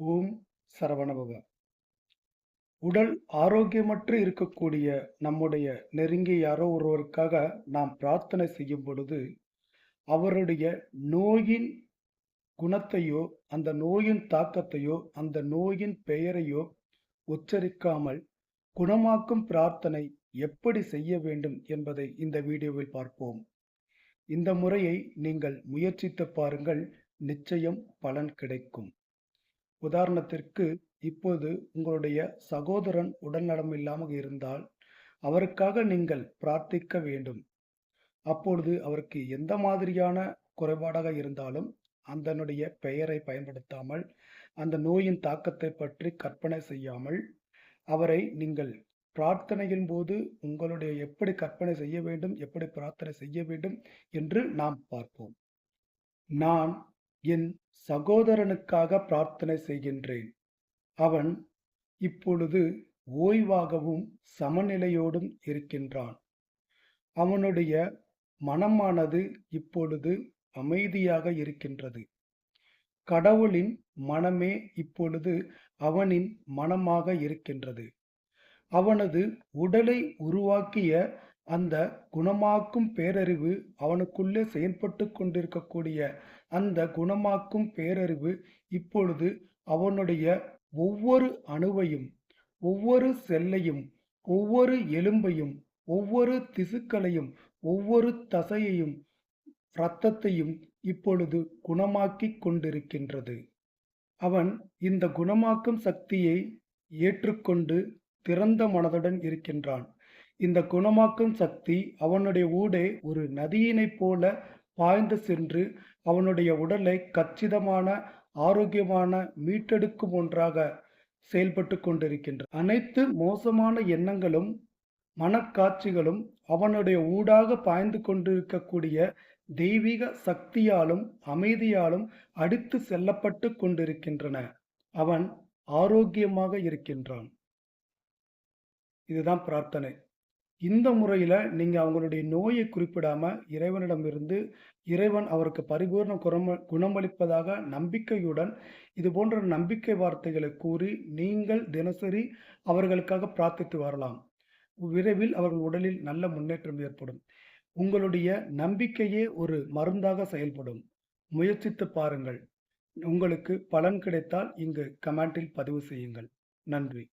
ஓம் சரவணபவ. உடல் ஆரோக்கியமற்று இருக்கக்கூடிய நம்முடைய நெருங்கிய யாரோ ஒருவருக்காக நாம் பிரார்த்தனை செய்யும் பொழுது அவருடைய நோயின் குணத்தையோ அந்த நோயின் தாக்கத்தையோ அந்த நோயின் பெயரையோ உச்சரிக்காமல் குணமாக்கும் பிரார்த்தனை எப்படி செய்ய வேண்டும் என்பதை இந்த வீடியோவில் பார்ப்போம். இந்த முறையை நீங்கள் முயற்சித்து பாருங்கள் நிச்சயம் பலன் கிடைக்கும். உதாரணத்திற்கு இப்போது உங்களுடைய சகோதரன் உடல்நலம் இல்லாமல் இருந்தால் அவருக்காக நீங்கள் பிரார்த்திக்க வேண்டும். அப்பொழுது அவருக்கு எந்த மாதிரியான குறைபாடாக இருந்தாலும் அந்தனுடைய பெயரை பயன்படுத்தாமல் அந்த நோயின் தாக்கத்தை பற்றி கற்பனை செய்யாமல் அவரை நீங்கள் பிரார்த்தனையின் போது உங்களுடைய எப்படி கற்பனை செய்ய வேண்டும் எப்படி பிரார்த்தனை செய்ய வேண்டும் என்று நாம் பார்ப்போம். நான் என் சகோதரனுக்காக பிரார்த்தனை செய்கின்றேன். அவன் இப்பொழுது ஓய்வாகவும் சமநிலையோடும் இருக்கின்றான். அவனுடைய மனமானது இப்பொழுது அமைதியாக இருக்கின்றது. கடவுளின் மனமே இப்பொழுது அவனின் மனமாக இருக்கின்றது. அவனது உடலை உருவாக்கிய அந்த குணமாக்கும் பேரறிவு அவனுக்குள்ளே செயல்பட்டு கொண்டிருக்கக்கூடிய அந்த குணமாக்கும் பேரறிவு இப்பொழுது அவனுடைய ஒவ்வொரு அணுவையும் ஒவ்வொரு செல்லையும் ஒவ்வொரு எலும்பையும் ஒவ்வொரு திசுக்களையும் ஒவ்வொரு தசையையும் இரத்தத்தையும் இப்பொழுது குணமாக்கி கொண்டிருக்கின்றது. அவன் இந்த குணமாக்கும் சக்தியை ஏற்றுக்கொண்டு திறந்த மனதுடன் இருக்கின்றான். இந்த குணமாக்கும் சக்தி அவனுடைய ஊடே ஒரு நதியினைப் போல பாய்ந்து சென்று அவனுடைய உடலை கச்சிதமான ஆரோக்கியமான மீட்டெடுக்கும் ஒன்றாக செயல்பட்டு கொண்டிருக்கின்றது அனைத்து மோசமான எண்ணங்களும் மனக்காட்சிகளும் அவனுடைய ஊடாக பாய்ந்து கொண்டிருக்கக்கூடிய தெய்வீக சக்தியாலும் அமைதியாலும் அடித்து செல்லப்பட்டு கொண்டிருக்கின்றன. அவன் ஆரோக்கியமாக இருக்கின்றான். இதுதான் பிரார்த்தனை. இந்த முறையில் நீங்கள் அவங்களுடைய நோயை குறிப்பிடாமல் இறைவனிடமிருந்து இறைவன் அவருக்கு பரிபூர்ண குணம குணமளிப்பதாக நம்பிக்கையுடன் இது போன்ற நம்பிக்கை வார்த்தைகளை கூறி நீங்கள் தினசரி அவர்களுக்காக பிரார்த்தித்து வரலாம். விரைவில் அவர்கள் உடலில் நல்ல முன்னேற்றம் ஏற்படும். உங்களுடைய நம்பிக்கையே ஒரு மருந்தாக செயல்படும். முயற்சித்து பாருங்கள். உங்களுக்கு பலன் கிடைத்தால் இங்கு கமெண்டில் பதிவு செய்யுங்கள். நன்றி.